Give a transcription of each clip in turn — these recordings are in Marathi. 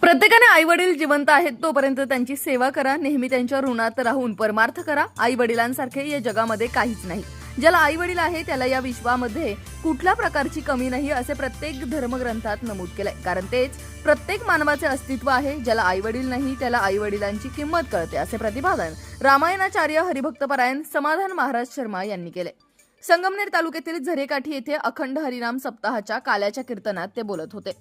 प्रत्येकाने आई वडील जिवंत आहेत तोपर्यंत त्यांची सेवा करा नेहमी त्यांच्या ऋणात राहून परमार्थ करा. आई वडिलांसारखे या जगामध्ये काहीच नाही. ज्याला आई वडील आहे त्याला या विश्वामध्ये कुठल्या प्रकारची कमी नाही असे प्रत्येक धर्मग्रंथात नमूद केलंय. कारण तेच प्रत्येक मानवाचे अस्तित्व आहे. ज्याला आई वडील नाही त्याला आई वडिलांची किंमत कळते असे प्रतिपादन रामायणाचार्य हरिभक्तपरायण समाधान महाराज शर्मा यांनी केले संगमनेर तालुक्यातील झरेकाठी येथे अखंड हरिनाम सप्ताहाच्या काल्याच्या कीर्तनात ते बोलत होते.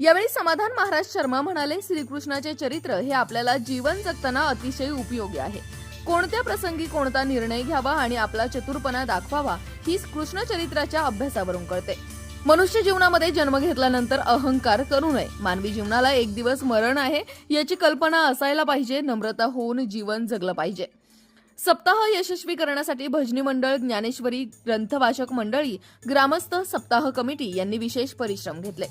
यावेळी समाधान महाराज शर्मा म्हणाले श्रीकृष्णाचे चरित्र हे आपल्याला जीवन जगताना अतिशय उपयोगी आहे. कोणत्या प्रसंगी कोणता निर्णय घ्यावा आणि आपला चतुरपणा दाखवावा ही कृष्ण चरित्राच्या अभ्यासावरून कळते. मनुष्य जीवनामध्ये जन्म घेतल्यानंतर अहंकार करू नये. मानवी जीवनाला एक दिवस मरण आहे याची कल्पना असायला पाहिजे नम्रता होऊन जीवन जगलं पाहिजे. सप्ताह यशस्वी करण्यासाठी भजनी मंडळ ज्ञानेश्वरी ग्रंथवाचक मंडळी ग्रामस्थ सप्ताह कमिटी यांनी विशेष परिश्रम घेतले.